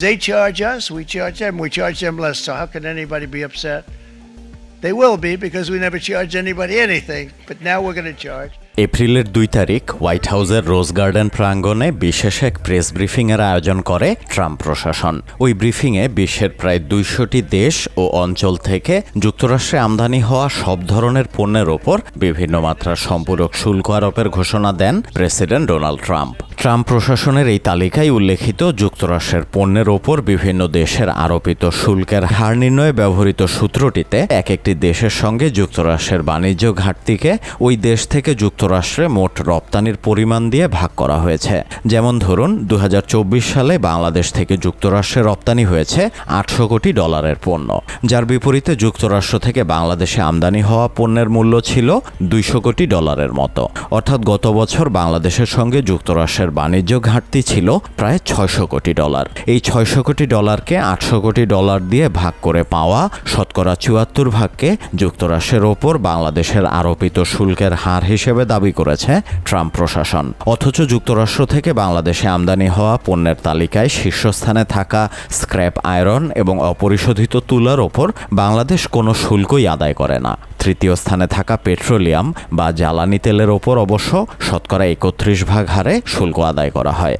They charge us, we charge them, we charge them less. So how can anybody be upset? They will be because we never charge anybody anything, but now we're going to charge. এপ্রিলের দুই তারিখ white হাউসের রোজ garden প্রাঙ্গণে বিশেষ এক press ব্রিফিংয়ের আয়োজন করে Trump প্রশাসন ওই ব্রিফিংয়ে বিশ্বের প্রায় দুইশোটি দেশ ও অঞ্চল থেকে যুক্তরাষ্ট্রে আমদানি হওয়া সব ধরনের পণ্যের ওপর বিভিন্ন মাত্রার সম্পূরক শুল্ক আরোপের ঘোষণা দেন প্রেসিডেন্ট ডোনাল্ড ট্রাম্প ট্রাম্প প্রশাসনের এই তালিকায় উল্লেখিত যুক্তরাষ্ট্রের পণ্যের ওপর বিভিন্ন দেশের আরোপিত শুল্কের হার নির্ণয়ে ব্যবহৃত সূত্রটিতে এক একটি দেশের সঙ্গে যুক্তরাষ্ট্রের বাণিজ্য ঘাটতিকে ওই দেশ থেকে যুক্তরাষ্ট্রে মোট রপ্তানির পরিমাণ দিয়ে ভাগ করা হয়েছে। যেমন ধরুন দু হাজার চব্বিশ সালে বাংলাদেশ থেকে যুক্তরাষ্ট্রে রপ্তানি হয়েছে আটশো কোটি ডলারের পণ্য। যার বিপরীতে যুক্তরাষ্ট্র থেকে বাংলাদেশে আমদানি হওয়া পণ্যের মূল্য ছিল দুইশো কোটি ডলারের মতো। অর্থাৎ গত বছর বাংলাদেশের সঙ্গে যুক্তরাষ্ট্রের বাণিজ্য ঘাটতি ছিল প্রায় ছয়শো কোটি ডলার। এই ছয়শো কোটি ডলারকে আটশো কোটি ডলার দিয়ে ভাগ করে পাওয়া শতকরা চুয়াত্তর ভাগকে যুক্তরাষ্ট্রের ওপর বাংলাদেশের আরোপিত শুল্কের হার হিসেবে দাবি করেছে ট্রাম্প প্রশাসন। অথচ যুক্তরাষ্ট্র থেকে বাংলাদেশে আমদানি হওয়া পণ্যের তালিকায় শীর্ষস্থানে থাকা স্ক্র্যাপ আয়রন এবং অপরিশোধিত তুলার ওপর বাংলাদেশ কোনো শুল্কই আদায় করে না। তৃতীয় স্থানে থাকা পেট্রোলিয়াম বা জ্বালানি তেলের ওপর অবশ্য শতকরা একত্রিশ ভাগ হারে শুল্ক আদায় করা হয়।